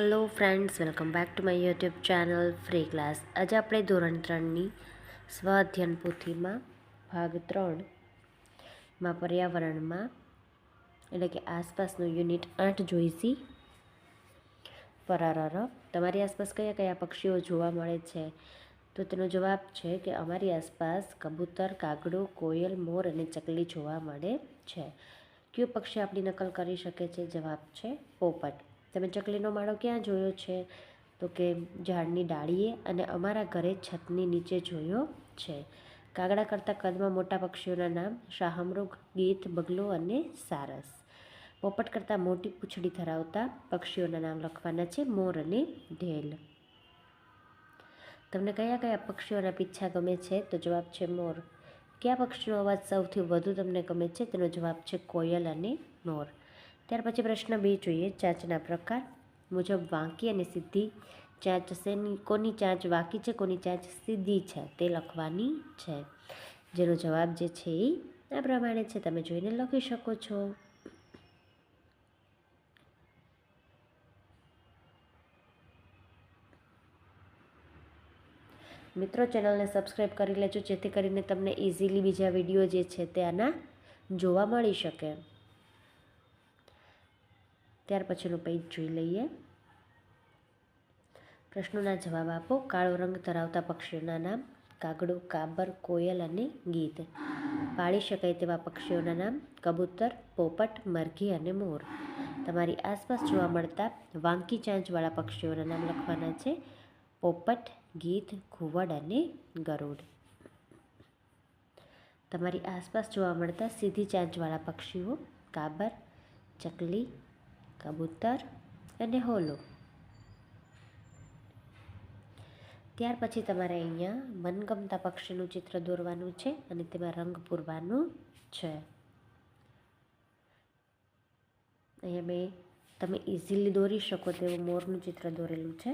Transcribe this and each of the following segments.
Hello friends welcome back to my YouTube channel free class આજે આપણે ધોરણ ત્રણની સ્વાધ્યન પોથીમાં ભાગ ત્રણમાં પર્યાવરણમાં, એટલે કે આસપાસનું યુનિટ આઠ જોઈશી. પરરર. તમારી આસપાસ કયા કયા પક્ષીઓ જોવા મળે છે? તો તેનો જવાબ છે કે અમારી આસપાસ કબૂતર, કાગડો, કોયલ, મોર અને ચકલી જોવા મળે છે. કયું પક્ષી આપણી નકલ કરી શકે છે? જવાબ છે પોપટ. તમે ચકલીનો માળો ક્યાં જોયો છે? તો કે ઝાડની ડાળીએ અને અમારા ઘરે છતની નીચે જોયો છે. કાગડા કરતાં કદમાં મોટા પક્ષીઓના નામ શાહમૃગ, ગીત, બગલો અને સારસ. પોપટ કરતાં મોટી પૂંછડી ધરાવતા પક્ષીઓના નામ લખવાના છે મોર અને ઢેલ. તમને કયા કયા પક્ષીઓના પીછા ગમે છે? તો જવાબ છે મોર. કયા પક્ષીનો અવાજ સૌથી વધુ તમને ગમે છે? તેનો જવાબ છે કોયલ અને મોર. ત્યાર પછી પ્રશ્ન બે જોઈએ. ચાંચના પ્રકાર મુજબ વાંકી અને સીધી ચાંચ શેની, કોની ચાંચ વાંકી છે, કોની ચાંચ સીધી છે, તે લખવાની છે. જેનો જવાબ જે છે એ આ પ્રમાણે છે. તમે જોઈને લખી શકો છો. મિત્રો, ચેનલને સબસ્ક્રાઈબ કરી લેજો, જેથી કરીને તમને ઇઝીલી બીજા વીડિયો જે છે તે આના જોવા મળી શકે. ત્યાર પછીનું પેજ જોઈ લઈએ. પ્રશ્નોના જવાબ આપો. કાળો રંગ ધરાવતા પક્ષીઓના નામ, કાગડો, કાબર, કોયલ અને ગીત પાળી શકાય તેવા પક્ષીઓના નામ, કબૂતર, પોપટ, મરઘી અને મોર. તમારી આસપાસ જોવા મળતા વાંકી ચાંચવાળા પક્ષીઓના નામ લખવાના છે. પોપટ ગીત ઘુવડ અને ગરુડ. તમારી આસપાસ જોવા મળતા સીધી ચાંચવાળા પક્ષીઓ, કાબર, ચકલી કબૂતર અને હોલો. ત્યાર પછી તમારે અહીંયા મનગમતા પક્ષીનું ચિત્ર દોરવાનું છે અને તેમાં રંગ પૂરવાનું છે. અહીંયા મેં તમે ઇઝીલી દોરી શકો તેવું મોરનું ચિત્ર દોરેલું છે.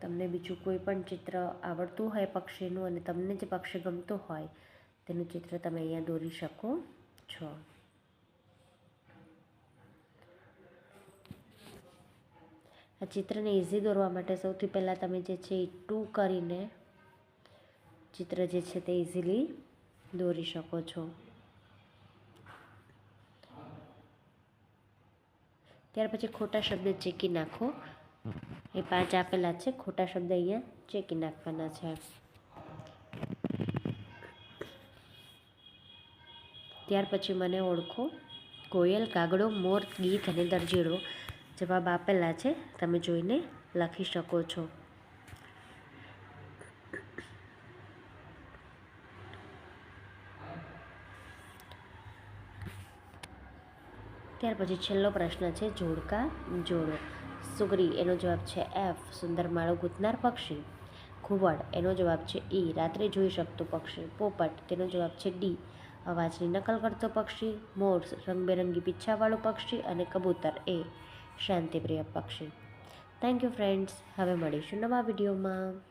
તમને બીજું કોઈ પણ ચિત્ર આવડતું હોય પક્ષીનું અને તમને જે પક્ષી ગમતું હોય તેનું ચિત્ર તમે અહીંયા દોરી શકો છો. આ ચિત્રને ઇઝી દોરવા માટે સૌથી પહેલાં તમે જે છે એ ટુ કરીને ચિત્ર જે છે તે ઇઝીલી દોરી શકો છો. ત્યાર પછી ખોટા શબ્દ ચેકી નાખો. એ પાંચ આપેલા છે, ખોટા શબ્દ અહીંયા ચેકી નાખવાના છે. ત્યાર પછી મને ઓળખો. કોયલ કાગડો, મોર, ગીત અને દરજીડો. જવાબ આપેલા છે, તમે જોઈને લખી શકો છો. ત્યાર પછી છેલ્લો પ્રશ્ન છે, જોડકા જોડો. સુગરી, એનો જવાબ છે, એફ, સુંદર માળો ગૂંથનાર પક્ષી. ઘુવડ, એનો જવાબ છે, ઈ, રાત્રે જોઈ શકતું પક્ષી. પોપટ, તેનો જવાબ છે, ડી, અવાજની નકલ કરતો પક્ષી. મોર, રંગબેરંગી પીછાવાળું પક્ષી અને કબૂતર, એ શાંતિપ્રિય પક્ષી. થેન્ક યુ ફ્રેન્ડ્સ હવે મળીશું નવા વિડીયોમાં.